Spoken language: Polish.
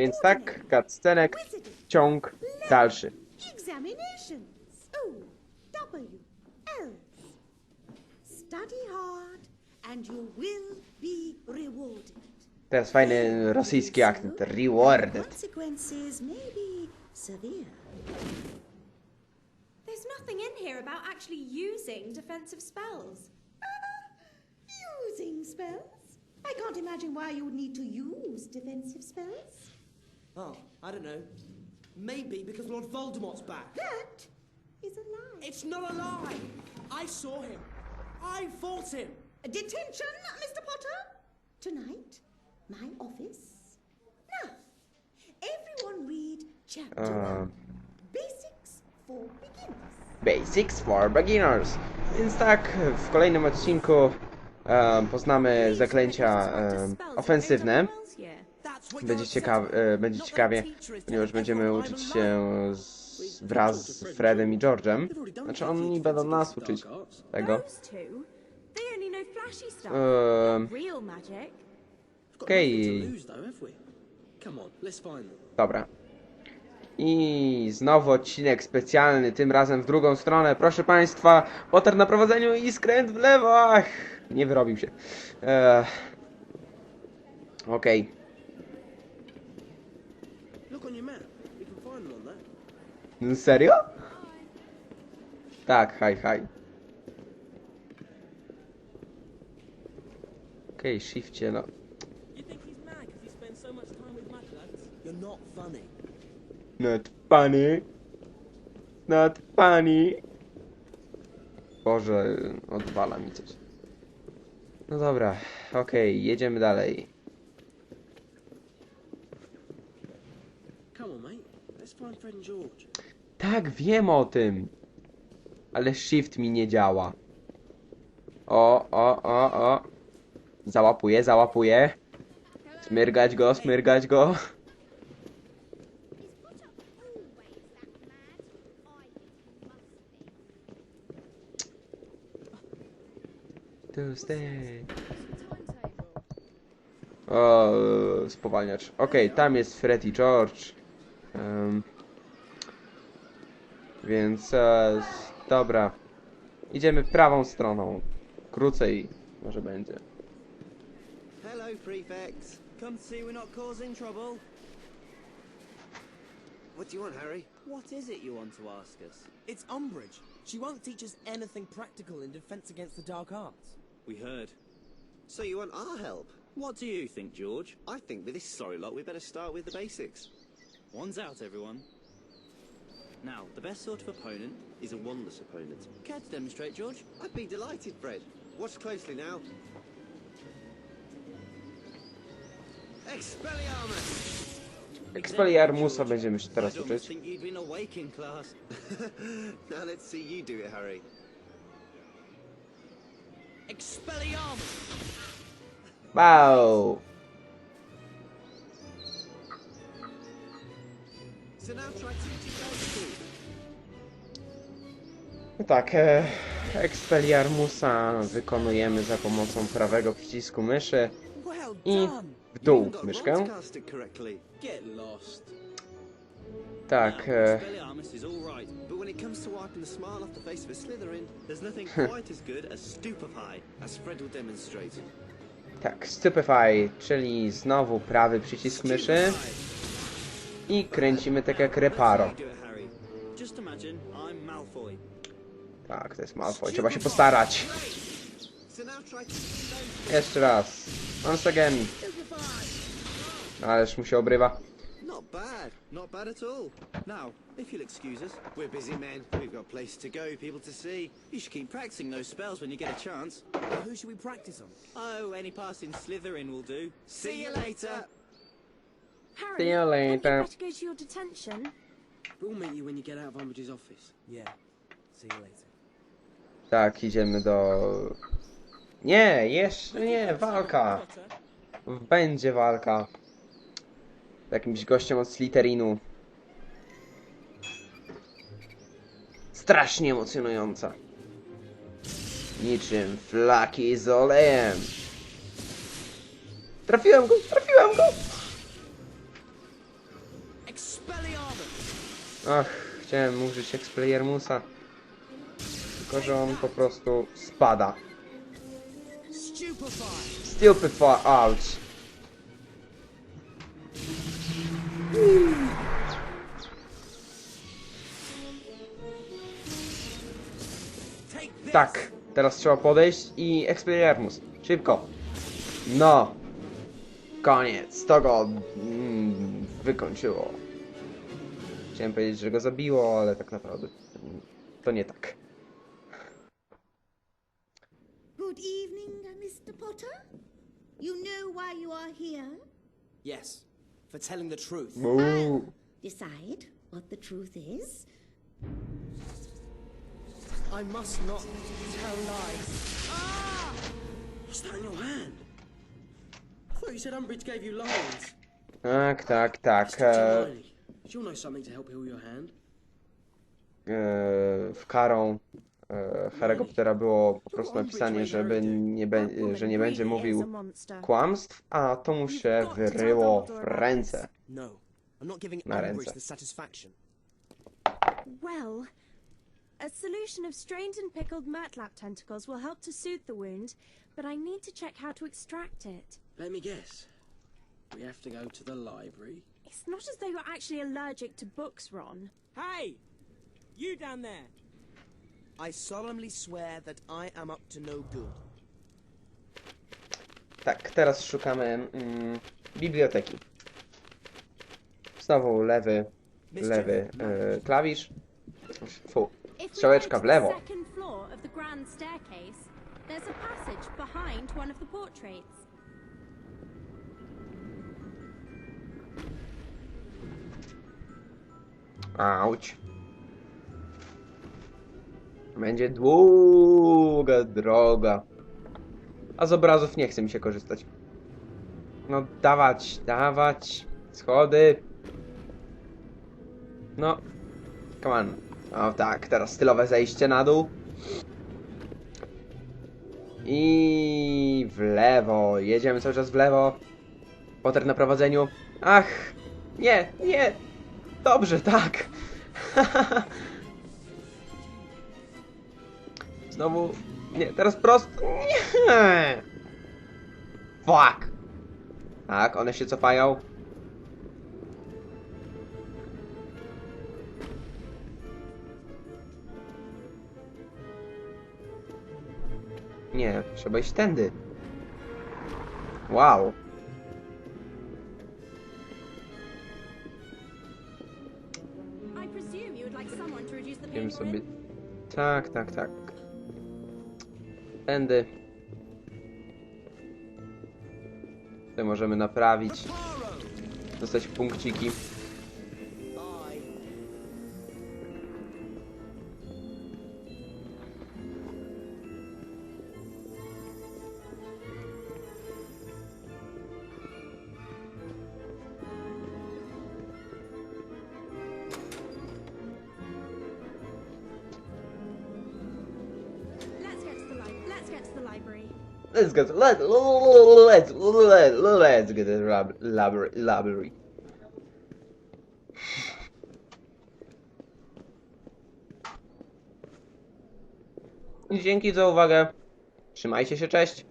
Więc tak, cutscenek, ciąg dalszy. Examinations. O, W, Study hard and you will be rewarded. Teraz fajny rosyjski akcent. Rewarded. Consequences may be severe. There's nothing in here about actually using defensive spells. Using spells? I can't imagine why you would need to use defensive spells. Oh, I don't know. Maybe because Lord Voldemort's back. That is a lie. It's not a lie. I saw him. I fought him. Detention, Mr. Potter. Tonight, my office. Now, everyone read chapter Um. one. Basics for beginners. Basics for Beginners. Więc tak, w kolejnym odcinku em, poznamy zaklęcia em, ofensywne. Będzie, ciekaw, e, będzie ciekawie, ponieważ będziemy uczyć się z, wraz z Fredem i George'em. Znaczy oni będą nas uczyć tego. Magic. Okej, them. dobra. I znowu odcinek specjalny, tym razem w drugą stronę. Proszę Państwa, Potter na prowadzeniu i skręt w lewo. Ach, nie wyrobił się. Eee, Okej. Look on your map. We can find them on that. Serio? Tak, haj, haj. Okej, shifcie, no. Not funny. Not funny. Boże, odwala mi coś. No dobra, okej, jedziemy dalej. Come on, mate. Let's find Fred and George. Tak, wiem o tym. Ale shift mi nie działa. O, o, o, o. Załapuję, załapuję. Smyrgać go, smyrgać go. Tuesday. O, spowalniacz. Okej, tam jest Fred i George. Em, więc e, s- dobra. Idziemy prawą stroną. Krócej może będzie. Hello, prefects. Come to see we're not causing trouble. What do you want, Harry? What is it you want to ask us? It's Umbridge. She won't teach us anything practical in defense against the dark arts. We heard. So you want our help? What do you think, George? I think with this sorry lot, we better start with the basics. One's out, everyone. Now, the best sort of opponent. is a wandless opponent. Care to demonstrate, George? I'd be delighted, Fred. Watch closely now. Expelliarmus! Expelliarmusa będziemy się teraz I'd almost uczyć. think you'd been awake in class. now let's see you do it, Harry. Expelliarmus! Wow! No tak, e, Expelliarmusa wykonujemy za pomocą prawego przycisku myszy i w dół myszkę. Tak, e, tak, Stupefy, czyli znowu prawy przycisk myszy i kręcimy tak jak Reparo. Tak, to jest Malfoy, trzeba się postarać. Jeszcze raz. Once again. Ależ mu się obrywa. Not bad. Not bad at all. Now, if you'll excuse us, We're busy men. We've got places to go, people to see. you should keep practicing those spells when you get a chance. Well, who should we practice on? Oh, any pass in Slytherin will do. See you later. See you later. better go to your detention? We'll meet you when you get out of Umbridge's office. Yeah. See you later. Tak, idziemy do... Nie, jeszcze nie, walka. Będzie walka. Z jakimś gościem od Slytherinu. Strasznie emocjonująca. Niczym flaki z olejem. Trafiłem go, trafiłem go! Ach, chciałem użyć Expelliarmusa. Tylko, że on po prostu spada. Stupefy! Ouch. Tak, teraz trzeba podejść i Expelliarmus. Szybko. No. Koniec. To go mm, wykończyło. Chciałem powiedzieć, że go zabiło, ale tak naprawdę to nie tak. Good evening, uh, Mr. Potter. You know why you are here? Yes, for telling the truth. Uuu. Decide what the truth is. I must not tell lies. What's that in your hand? I thought you said Umbridge gave you lines. Tak, tak, tak. E, e, w karą e, Harry'ego Pottera było po prostu napisanie, żeby nie be, że nie będzie mówił kłamstw, a to mu się wyryło w ręce. No, Na ręce. Well, a solution of strained and pickled tentacles will help to soothe the wound, but I need to check how to extract it. Let me guess. We have to go to the library. It's not as though you're actually allergic to books, Ron. Hey! You down there! I solemnly swear that I am up to no good. Tak, teraz szukamy mm, biblioteki. Znowu lewy, lewy e, klawisz. Fu, If we go strzałeczka w lewo. floor of the grand staircase, there's a passage behind one of the portraits. Auć. Będzie długa droga. A z obrazów nie chce mi się korzystać. No, dawać, dawać. Schody. No. Come on. O tak, teraz stylowe zejście na dół. I w lewo. Jedziemy cały czas w lewo. Potter na prowadzeniu. Ach! Nie, nie! Dobrze, tak. Znowu. Nie, teraz prosto. Nie. Fuck. Tak, one się cofają. Nie, trzeba iść tędy. Wow. Sobie. Tak, tak, tak. Tędy. Tutaj możemy naprawić. Dostać punkciki. The Let's get to the library. Let's go. to- Let, let's let, let's get to the library. library. Dzięki za uwagę. Trzymajcie się, cześć.